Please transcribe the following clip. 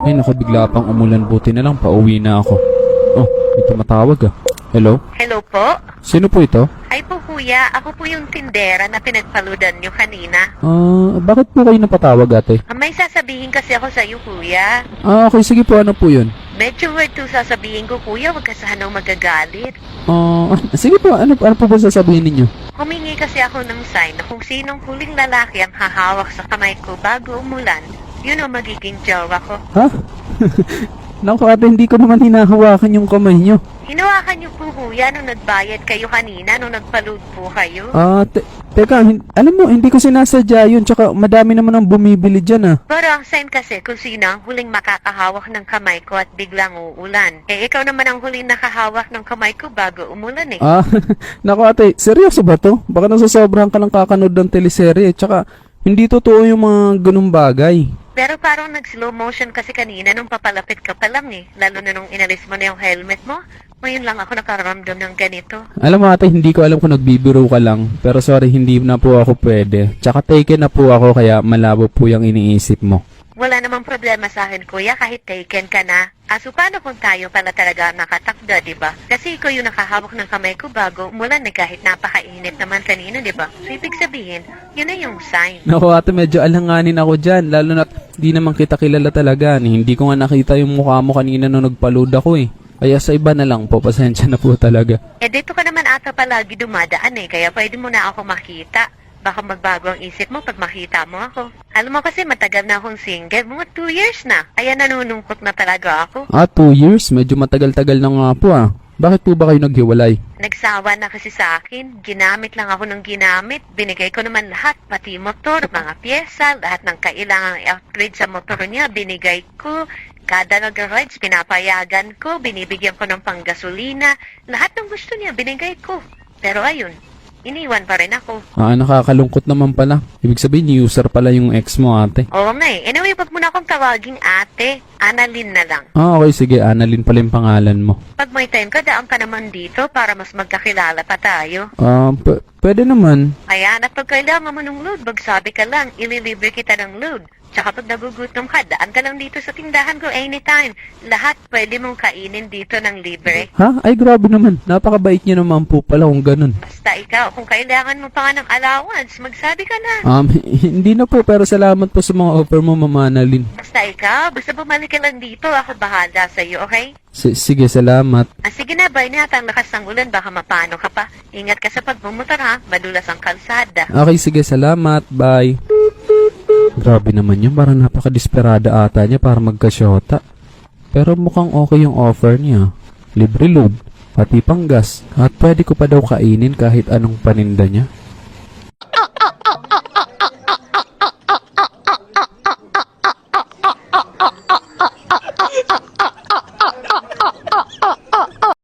Ay, naku, bigla pang umulan. Buti na lang, pauwi na ako. Oh, may tumatawag ah. Hello? Hello po? Sino po ito? Ay po kuya, ako po yung tindera na pinagpaludan nyo kanina. Ah, bakit po kayo napatawag ate? Ah, May sasabihin kasi ako sa iyo kuya. Ah, okay, sige po, ano po yun? Medyo weird to sasabihin ko kuya, wag ka sana magagalit. Ah, sige po, ano, ano po ba sasabihin ninyo? Humingi kasi ako ng sign na kung sinong huling lalaki ang hahawak sa kamay ko bago umulan, yun ang magiging jowa ko. Ha? Naku ate, hindi ko naman hinahawakan yung kamay nyo. Hinawakan niyo po kuya nung nagbayad kayo kanina, nung nagpaload po kayo. Ah, te- teka, hin- alam mo, hindi ko sinasadya yun, tsaka madami naman ang bumibili dyan ah. Pero ang sign kasi kung sino ang huling makakahawak ng kamay ko at biglang uulan. Eh ikaw naman ang huling nakahawak ng kamay ko bago umulan eh. Ah, naku ate, seryoso ba to? Baka nasasobrahan ka lang kakanood ng teleserye, tsaka hindi totoo yung mga ganung bagay. Pero parang nag-slow motion kasi kanina nung papalapit ka pa lang eh. Lalo na nung inalis mo na yung helmet mo. Ngayon lang ako nakaramdam ng ganito. Alam mo ate, hindi ko alam kung nagbibiro ka lang, pero sorry, hindi na po ako pwede. Tsaka taken na po ako, kaya malabo po yung iniisip mo. Wala namang problema sa akin, kuya, kahit taken ka na. Aso, paano kung tayo pala talaga nakatakda, di ba? Kasi ikaw yung nakahawak ng kamay ko bago umulan eh, kahit napakainit naman kanina, di ba? So, ibig sabihin, yun na yung sign. Naku ate, medyo alanganin ako dyan, lalo na di naman kita kilala talaga. Hindi ko nga nakita yung mukha mo kanina nung nagpaload ako eh. Kaya sa iba na lang po, pasensya na po talaga. Eh, dito ka naman ata palagi dumadaan eh, kaya pwede mo na ako makita. Baka magbago ang isip mo pag makita mo ako. Alam mo kasi matagal na akong single, mga two years na. Kaya nanunungkot na talaga ako. Ah, two years? Medyo matagal-tagal na nga po ah. Bakit po ba kayo naghiwalay? Nagsawa na kasi sa akin, ginamit lang ako ng ginamit. Binigay ko naman lahat, pati motor, mga pyesa, lahat ng kailangang i-upgrade sa motor niya, binigay ko. Kada nag-rides, pinapayagan ko, binibigyan ko ng panggasolina. Lahat ng gusto niya, binigay ko. Pero ayun, iniwan pa rin ako. Ah, nakakalungkot naman pala. Ibig sabihin, user pala yung ex mo ate. Oo nga eh. Anyway, wag mo na akong tawaging ate. Annalyn na lang. Ah, okay, sige. Annalyn pala yung pangalan mo. Pag may time ka, daan ka naman dito para mas magkakilala pa tayo. Ah, p- pwede naman. Kaya na pag kailangan mo ng load, magsabi ka lang, ililibre kita ng load. Tsaka pag nagugutom ka, daan ka lang dito sa tindahan ko anytime. Lahat pwede mong kainin dito ng libre. Ha? Ay, grabe naman. Napakabait niyo naman po pala kung ganun. Basta ikaw, kung kailangan mo pa nga ng allowance, magsabi ka na. Um, hindi na po, pero salamat po sa mga offer mo, Mama Annalyn. Basta ikaw, basta bumalik ka lang dito, ako bahala sa iyo, okay? S- sige, salamat. Ah, sige na, bye na. Ang lakas ng ulan, baka mapano ka pa. Ingat ka sa pagmumotor ha, madulas ang kalsada. Okay, sige, salamat. Bye. Grabe naman yun, parang napaka-desperada ata niya para magkasyota. Pero mukhang okay yung offer niya. Libre load, pati pang gas, at pwede ko pa daw kainin kahit anong paninda niya.